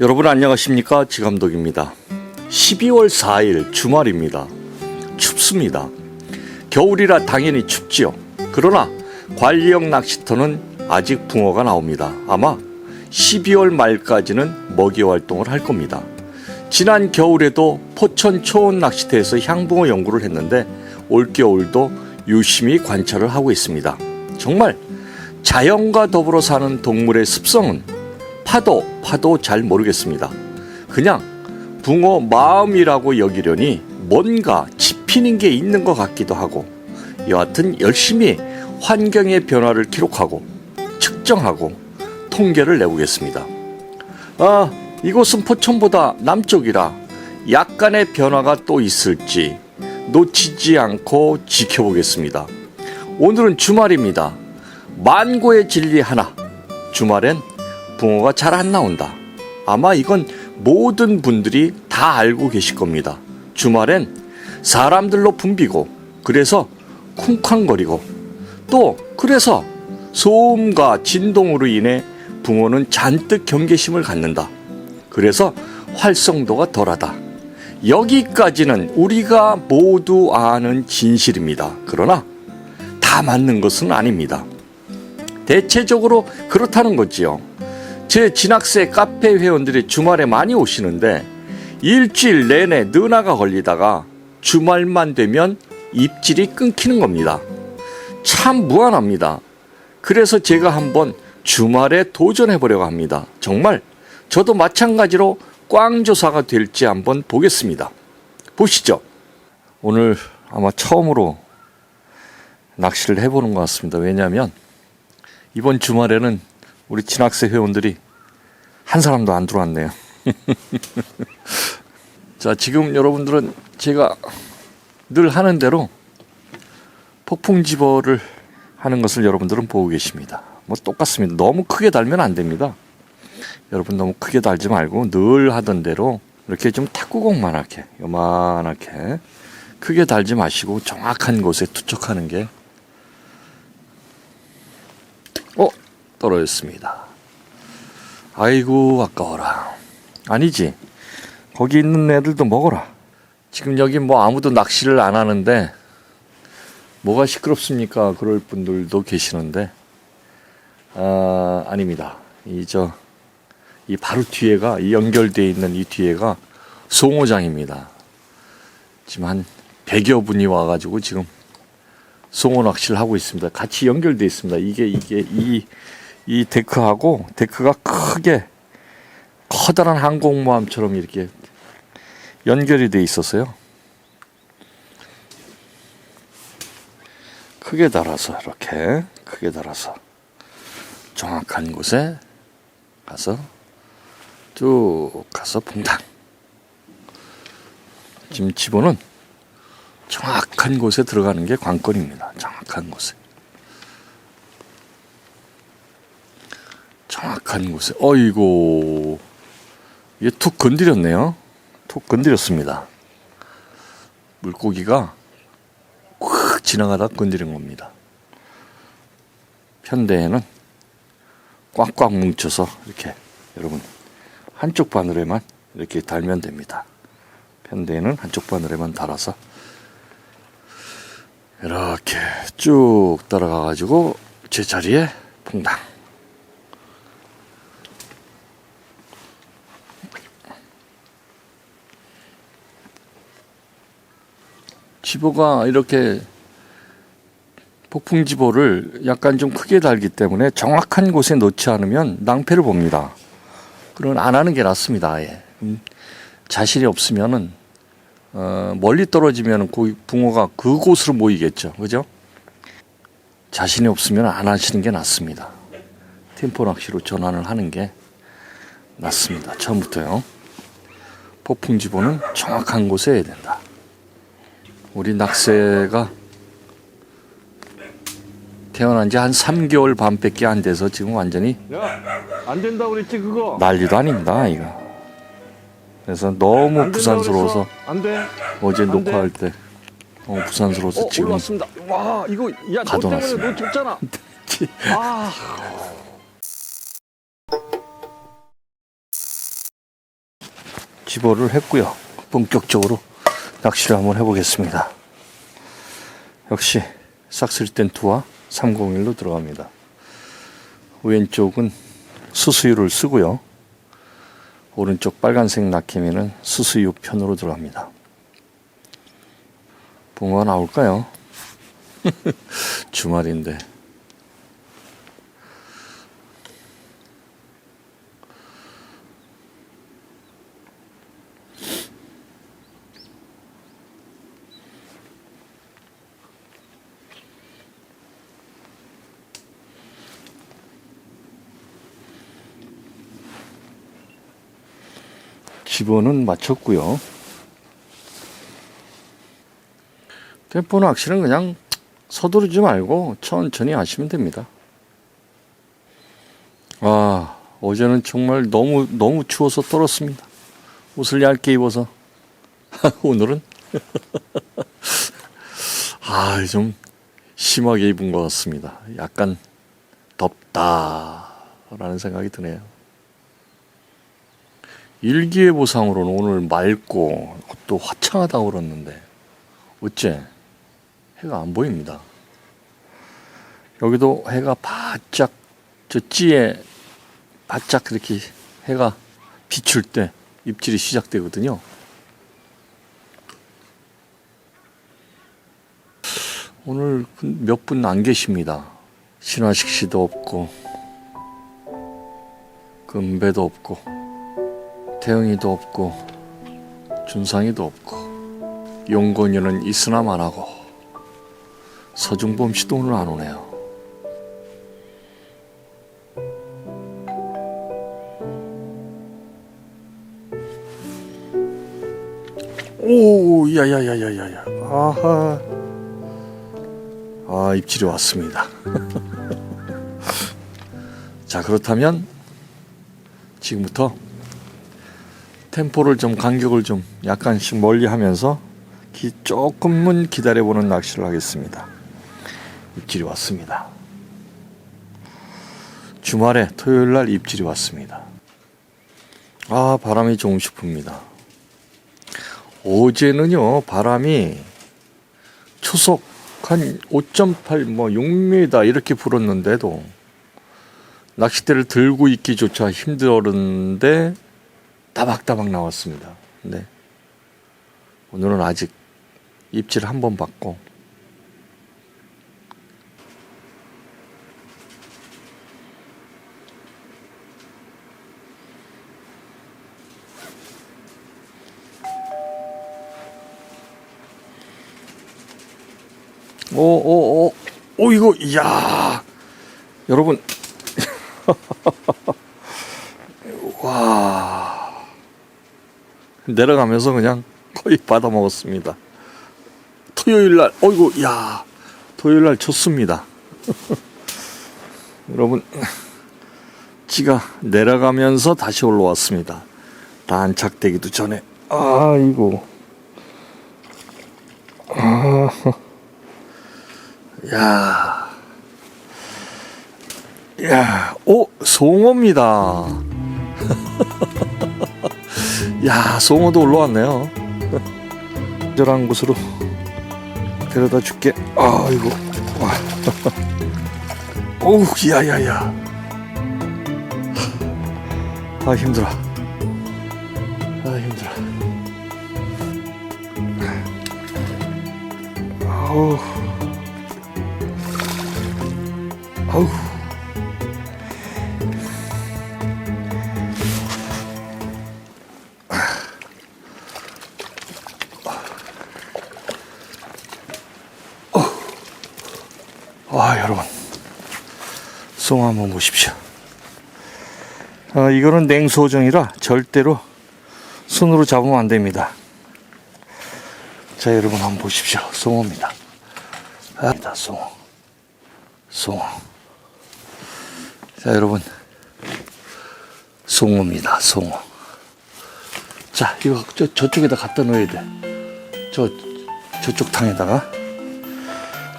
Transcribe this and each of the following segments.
여러분 안녕하십니까? 지감독입니다. 12월 4일 주말입니다. 춥습니다. 겨울이라 당연히 춥지요. 그러나 관리형 낚시터는 아직 붕어가 나옵니다. 아마 12월 말까지는 먹이 활동을 할 겁니다. 지난 겨울에도 포천 초원 낚시터에서 향붕어 연구를 했는데 올겨울도 유심히 관찰을 하고 있습니다. 정말 자연과 더불어 사는 동물의 습성은 파도, 파도 잘 모르겠습니다. 그냥 붕어 마음이라고 여기려니 뭔가 짚히는 게 있는 것 같기도 하고 여하튼 열심히 환경의 변화를 기록하고 측정하고 통계를 내보겠습니다. 아, 이곳은 포천보다 남쪽이라 약간의 변화가 또 있을지 놓치지 않고 지켜보겠습니다. 오늘은 주말입니다. 만고의 진리 하나. 주말엔 붕어가 잘 안 나온다. 아마 이건 모든 분들이 다 알고 계실 겁니다. 주말엔 사람들로 붐비고 그래서 쿵쾅거리고 또 그래서 소음과 진동으로 인해 붕어는 잔뜩 경계심을 갖는다. 그래서 활성도가 덜하다. 여기까지는 우리가 모두 아는 진실입니다. 그러나 다 맞는 것은 아닙니다. 대체적으로 그렇다는 거지요. 제 진학생 카페 회원들이 주말에 많이 오시는데 일주일 내내 느나가 걸리다가 주말만 되면 입질이 끊기는 겁니다. 참 무한합니다. 그래서 제가 한번 주말에 도전해 보려고 합니다. 정말 저도 마찬가지로 꽝조사가 될지 한번 보겠습니다. 보시죠. 오늘 아마 처음으로 낚시를 해보는 것 같습니다. 왜냐하면 이번 주말에는 우리 진학생 회원들이 한 사람도 안 들어왔네요. 자, 지금 여러분들은 제가 늘 하는 대로 폭풍 집어를 하는 것을 여러분들은 보고 계십니다. 뭐 똑같습니다. 너무 크게 달면 안 됩니다. 여러분 너무 크게 달지 말고 늘 하던 대로 이렇게 좀 탁구공만하게 요만하게 크게 달지 마시고 정확한 곳에 투척하는 게 떨어졌습니다. 아이고 아까워라. 아니지. 거기 있는 애들도 먹어라. 지금 여기 뭐 아무도 낚시를 안 하는데 뭐가 시끄럽습니까? 그럴 분들도 계시는데 아, 아닙니다. 이 저이 바로 뒤에가 이 연결되어 있는 이 뒤에가 송어장입니다. 지금 한 100여 분이 와 가지고 지금 송어 낚시를 하고 있습니다. 같이 연결되어 있습니다. 이게 이게 이 이 데크하고 데크가 크게 커다란 항공모함처럼 이렇게 연결이 돼 있어서요. 크게 달아서 이렇게 크게 달아서 정확한 곳에 가서 쭉 가서 퐁당. 지금 집어는 정확한 곳에 들어가는 게 관건입니다. 정확한 곳에. 정확한 곳에. 어이고. 이게 툭 건드렸네요. 툭 건드렸습니다. 물고기가 콱 지나가다 건드린 겁니다. 편대에는 꽉꽉 뭉쳐서 이렇게 여러분 한쪽 바늘에만 이렇게 달면 됩니다. 편대에는 한쪽 바늘에만 달아서 이렇게 쭉 따라가 가지고 제 자리에 퐁당 집어가 이렇게 폭풍 집어를 약간 좀 크게 달기 때문에 정확한 곳에 놓지 않으면 낭패를 봅니다. 그건 안 하는 게 낫습니다. 아예. 음, 자신이 없으면은 어, 멀리 떨어지면 그 붕어가 그곳으로 모이겠죠. 그죠? 자신이 없으면 안 하시는 게 낫습니다. 템포 낚시로 전환을 하는 게 낫습니다. 처음부터요. 폭풍 집어는 정확한 곳에 해야 된다. 우리 낙새가 태어난 지 한 3개월 반밖에 안 돼서 지금 완전히 안 된다 그랬지 그거. 난리도 아닙니다, 이거. 그래서 너무 부산스러워서 안 돼. 어제 안 돼. 녹화할 때 너무 부산스러워서 어, 지금 올라왔습니다. 와 이거 야너 가둬놨습니다. 때문에 놓쳤잖아. 아 집어를 했고요. 본격적으로 낚시를 한번 해보겠습니다. 역시 싹쓸이땐 투와 301로 들어갑니다. 왼쪽은 수수유를 쓰고요. 오른쪽 빨간색 낙해미는 수수유 편으로 들어갑니다. 붕어가 나올까요? 주말인데. 집어는 맞췄고요. 템포 낚시는 그냥 서두르지 말고 천천히 하시면 됩니다. 아, 어제는 정말 너무, 너무 추워서 떨었습니다. 옷을 얇게 입어서. 오늘은? 아, 좀 심하게 입은 것 같습니다. 약간 덥다라는 생각이 드네요. 일기예보상으로는 오늘 맑고 또 화창하다고 그랬는데 어째 해가 안 보입니다. 여기도 해가 바짝 저 찌에 바짝 그렇게 해가 비출 때 입질이 시작되거든요. 오늘 몇 분 안 계십니다. 신화식 씨도 없고 금배도 없고 태영이도 없고 준상이도 없고 용건이는 있으나만 하고 서중범 씨도 오늘 안 오네요. 오, 야야야야야야. 아하. 아, 입질이 왔습니다. 자, 그렇다면 지금부터 템포를 좀 간격을 좀 약간씩 멀리 하면서 기, 조금은 기다려보는 낚시를 하겠습니다. 입질이 왔습니다. 주말에 토요일 날 입질이 왔습니다. 아 바람이 조금씩 붑니다. 어제는요 바람이 초속 한 5.8, 뭐 6m 이렇게 불었는데도 낚싯대를 들고 있기조차 힘들었는데 따박따박 나왔습니다. 네. 오늘은 아직 입질 한 번 받고 오오오 오, 오, 이거 이야 여러분 와 내려가면서 그냥 거의 받아 먹었습니다. 토요일 날, 어이구, 야, 토요일 날 좋습니다. 여러분, 지가 내려가면서 다시 올라왔습니다. 단착되기도 전에, 아이고, 아, 야, 야, 오, 송어입니다. 야, 송어도 올라왔네요. 안전한 곳으로 데려다 줄게. 아이고, 와. 오우, 야야야. 아, 힘들어. 아, 힘들어. 아우. 아우. 송어 한번 보십시오. 아, 이거는 냉소정이라 절대로 손으로 잡으면 안 됩니다. 자 여러분 한번 보십시오. 송어입니다. 아, 다 송어 송어 자 여러분. 송어입니다. 송어 자 이거 저, 저쪽에다 갖다 놓아야 돼 저 저쪽 탕에다가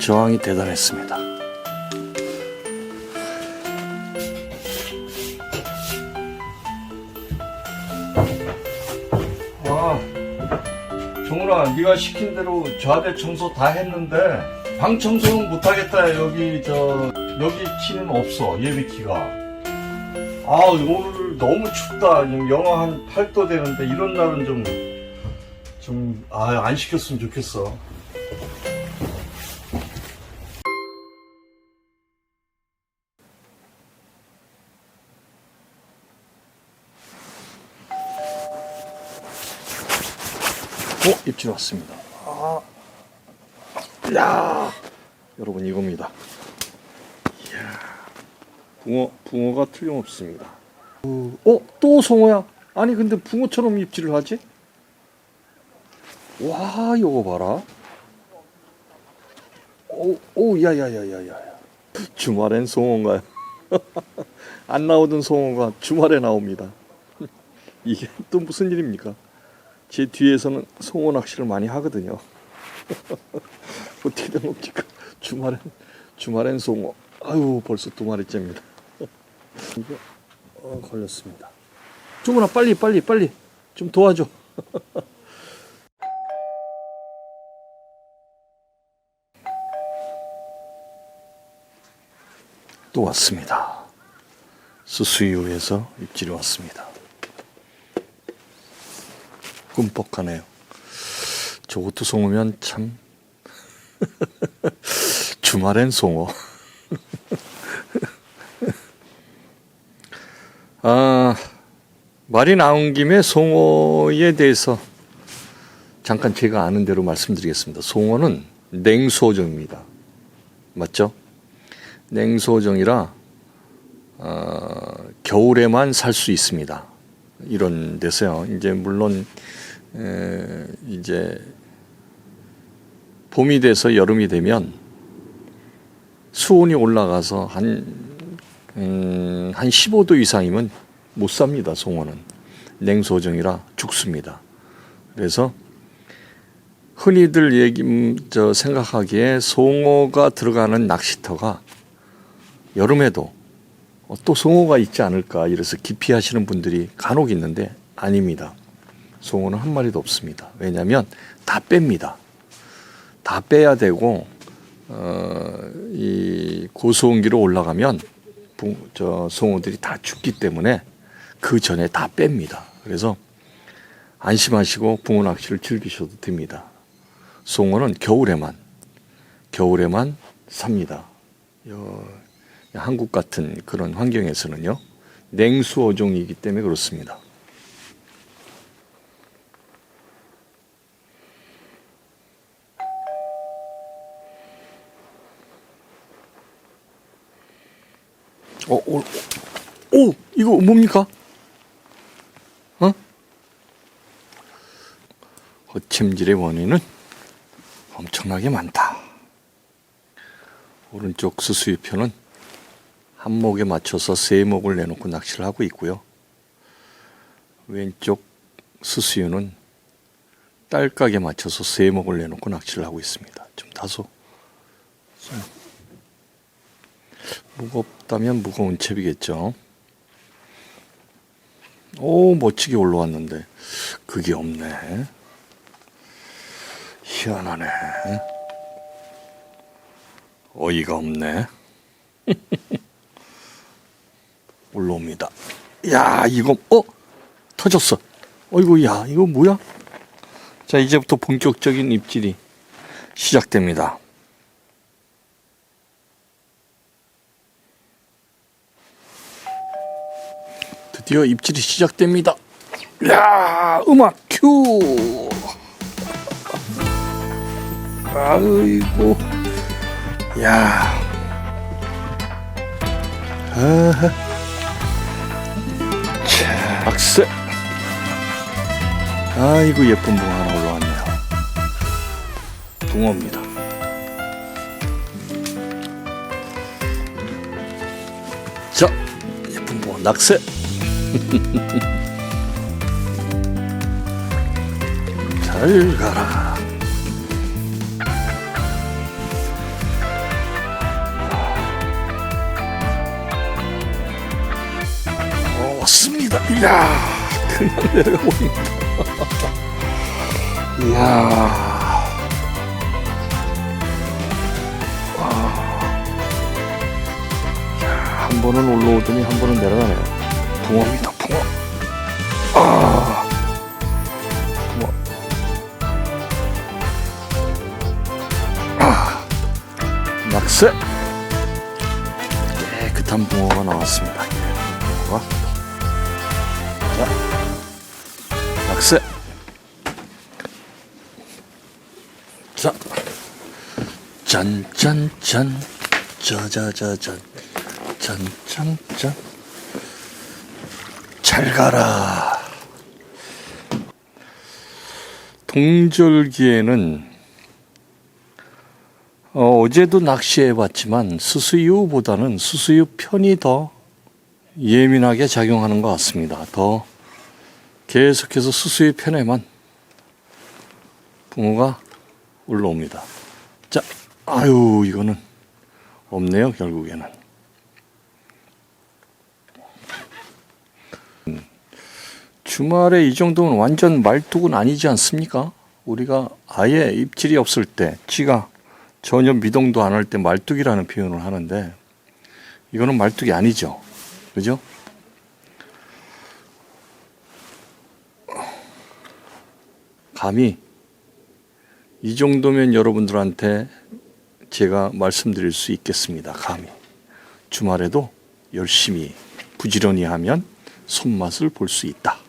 저항이 대단했습니다. 정훈아, 네가 시킨 대로 좌대 청소 다 했는데 방 청소는 못하겠다. 여기 저 여기 키는 없어 예비 키가. 아 오늘 너무 춥다. 영하 한 8도 되는데 이런 날은 좀 좀 아 안 시켰으면 좋겠어. 어, 입질 왔습니다. 아, 야, 여러분 이겁니다. 이야, 붕어, 붕어가 틀림없습니다. 어, 또 송어야? 아니 근데 붕어처럼 입질을 하지? 와, 이거 봐라. 오, 오, 야야야야야. 주말엔 송어인가요? 안 나오던 송어가 주말에 나옵니다. 이게 또 무슨 일입니까? 제 뒤에서는 송어 낚시를 많이 하거든요. 어떻게 된 겁니까? 주말엔 주말엔 송어. 아유 벌써 두 마리째입니다. 이거 어, 걸렸습니다. 주문아 빨리 빨리 빨리 좀 도와줘. 또 왔습니다. 수수유에서 입질이 왔습니다. 꿈뻑하네요. 저것도 송으면 참 주말엔 송어. 아 말이 나온 김에 송어에 대해서 잠깐 제가 아는 대로 말씀드리겠습니다. 송어는 냉수어종입니다. 맞죠? 냉수어종이라 어, 겨울에만 살 수 있습니다. 이런 데서요. 이제 물론 에, 이제 봄이 돼서 여름이 되면 수온이 올라가서 한, 음, 한 15도 이상이면 못 삽니다, 송어는. 냉소정이라 죽습니다. 그래서 흔히들 얘기, 음, 저, 생각하기에 송어가 들어가는 낚시터가 여름에도 어, 또 송어가 있지 않을까 이래서 기피하시는 분들이 간혹 있는데 아닙니다. 송어는 한 마리도 없습니다. 왜냐하면 다 뺍니다. 다 빼야 되고 어, 이 고수온기로 올라가면 붕- 저 송어들이 다 죽기 때문에 그 전에 다 뺍니다. 그래서 안심하시고 붕어 낚시를 즐기셔도 됩니다. 송어는 겨울에만 겨울에만 삽니다. 여- 한국 같은 그런 환경에서는요 냉수 어종이기 때문에 그렇습니다. 어, 오, 오, 이거 뭡니까? 어? 거침질의 원인은 엄청나게 많다. 오른쪽 수수유표는 한 목에 맞춰서 세 목을 내놓고 낚시를 하고 있고요. 왼쪽 수수유는 딸깍에 맞춰서 세 목을 내놓고 낚시를 하고 있습니다. 좀 다소 좀 무겁다면 무거운 채비겠죠. 오 멋지게 올라왔는데 그게 없네. 희한하네. 어이가 없네. 올라옵니다. 야, 이거 어 터졌어. 어이구, 야, 이거 뭐야? 자, 이제부터 본격적인 입질이 시작됩니다. 드디어 입질이 시작됩니다. 야, 음악 큐. 아이고, 야. 아하. 자, 박스. 아이고 예쁜 붕어 하나 올라왔네요. 붕어입니다. 자, 예쁜 붕어 낙세. 잘 가라. 어, 왔습니다. 이야, 그냥 내려가 보입니다. 이야. 야, 한 번은 올라오더니 한 번은 내려가네요. 붕어입니다, 붕어. 아, 붕어. 아, 낙세. 깨끗한 붕어가 나왔습니다. 붕어가. 자, 낙세. 자, 짠짠짠, 짜자자잔, 짠짠짠. 잘 가라. 동절기에는 어, 어제도 낚시해 봤지만 수수유보다는 수수유 편이 더 예민하게 작용하는 것 같습니다. 더 계속해서 수수유 편에만 붕어가 올라옵니다. 자, 아유, 이거는 없네요, 결국에는. 주말에 이 정도면 완전 말뚝은 아니지 않습니까? 우리가 아예 입질이 없을 때, 쥐가 전혀 미동도 안 할 때 말뚝이라는 표현을 하는데, 이거는 말뚝이 아니죠. 그죠? 감히 이 정도면 여러분들한테 제가 말씀드릴 수 있겠습니다. 감히 주말에도 열심히 부지런히 하면 손맛을 볼 수 있다.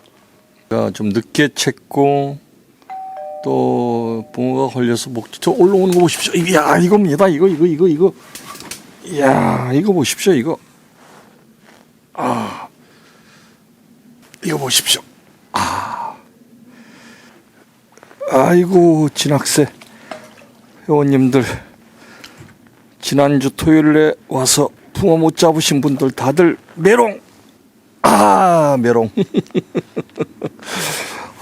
제가 좀 늦게 챘고 또 붕어가 걸려서 목저 올라오는 거 보십시오. 이야 이겁니다. 이거 이거 이거 이거. 이야 이거 보십시오. 이거. 아 이거 보십시오. 아이고 진학세 회원님들 지난주 토요일에 와서 붕어 못 잡으신 분들 다들 메롱 아 메롱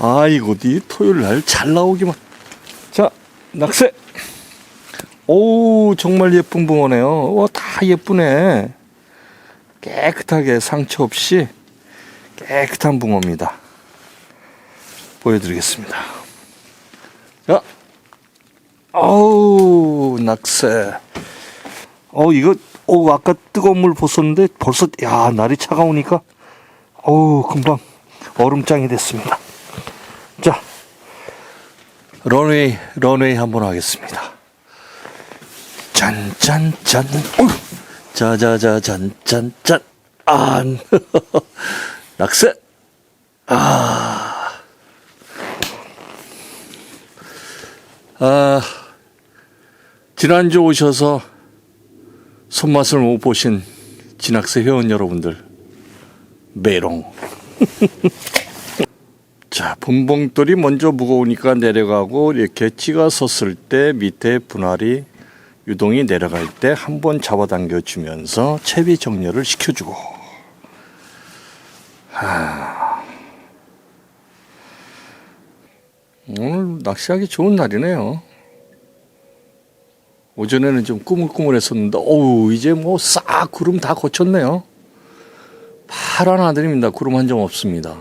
아이고 니 토요일 날 잘 나오기만 자 낙세. 오 정말 예쁜 붕어네요. 와 다 예쁘네. 깨끗하게 상처 없이 깨끗한 붕어입니다. 보여드리겠습니다. 야, 어우 낙세. 어 이거, 어 아까 뜨거운 물 벗었는데 벌써 야 날이 차가우니까, 어우 금방 얼음장이 됐습니다. 자, 런웨이 런웨이 한번 하겠습니다. 짠 짠짠, 어, 자자자 짠 짠 짠, 안 낙세. 아, 지난주 오셔서 손맛을 못 보신 진학세 회원 여러분들, 메롱. 자, 분봉돌이 먼저 무거우니까 내려가고 찌가 섰을 때 밑에 분할이 유동이 내려갈 때 한 번 잡아당겨 주면서 채비 정렬을 시켜주고. 오늘 낚시하기 좋은 날이네요. 오전에는 좀 꾸물꾸물했었는데, 어우, 이제 뭐 싹 구름 다 거쳤네요. 파란 하늘입니다. 구름 한 점 없습니다.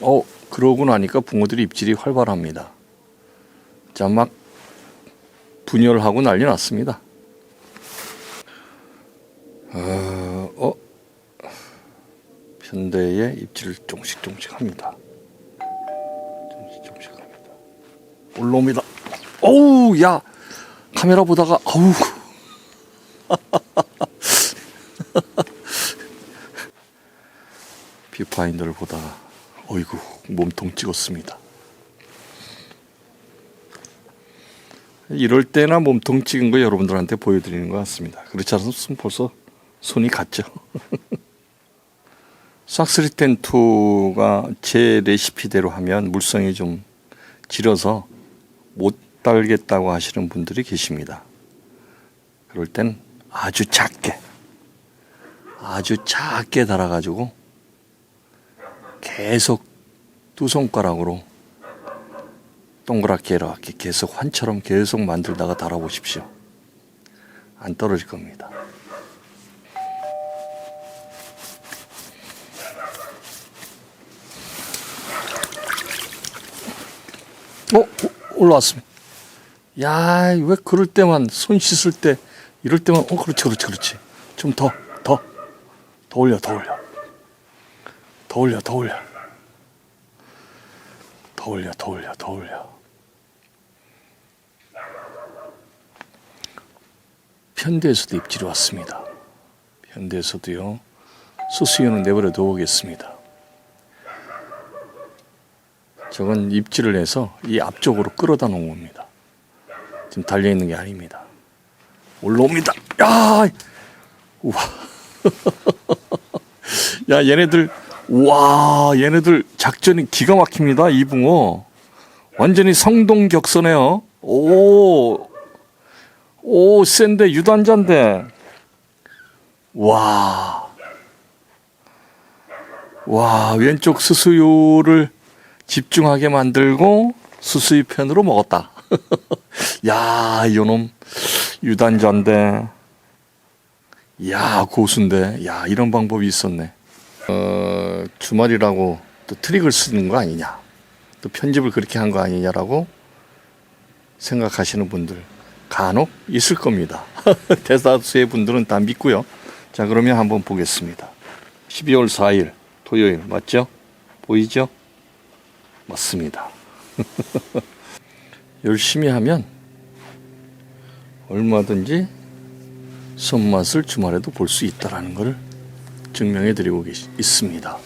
어, 그러고 나니까 붕어들이 입질이 활발합니다. 자, 막 분열하고 난리 났습니다. 어, 어, 편대에 입질을 조금씩 조금씩 합니다. 조금씩 조금씩 합니다. 올라옵니다. 어우, 야, 카메라 보다가, 어우. 뷰파인더를 보다가, 어이구, 몸통 찍었습니다. 이럴 때나 몸통 찍은 거 여러분들한테 보여드리는 것 같습니다. 그렇지 않았으면 벌써 손이 갔죠. 싹스리텐 2가 제 레시피대로 하면 물성이 좀 질어서 못 달겠다고 하시는 분들이 계십니다. 그럴 땐 아주 작게, 아주 작게 달아가지고 계속 두 손가락으로 동그랗게 이렇게 계속 환처럼 계속 만들다가 달아보십시오. 안 떨어질 겁니다. 어? 올라왔습니다. 야, 왜 그럴 때만 손 씻을 때 이럴 때만 어 그렇지 그렇지 그렇지. 좀 더 더 더 올려 더 올려. 더 올려 더 올려. 더 올려 더 올려 더 올려. 현대에서도 입질이 왔습니다. 현대에서도요. 수수연은 내버려 두겠습니다. 저건 입질을 해서 이 앞쪽으로 끌어다 놓은 겁니다. 지금 달려 있는 게 아닙니다. 올라옵니다. 야, 우와, 야 얘네들, 와 얘네들 작전이 기가 막힙니다. 이 붕어 완전히 성동격서네요. 오, 오 센데 유단자인데, 와, 와 왼쪽 수수요를 집중하게 만들고 수수이 편으로 먹었다. 야, 이놈 유단자인데. 야, 고수인데. 야, 이런 방법이 있었네. 어, 주말이라고 또 트릭을 쓰는 거 아니냐. 또 편집을 그렇게 한 거 아니냐라고 생각하시는 분들 간혹 있을 겁니다. 대다수의 분들은 다 믿고요. 자, 그러면 한번 보겠습니다. 12월 4일 토요일 맞죠? 보이죠? 맞습니다. 열심히 하면 얼마든지 손맛을 주말에도 볼 수 있다라는 것을 증명해 드리고 있습니다.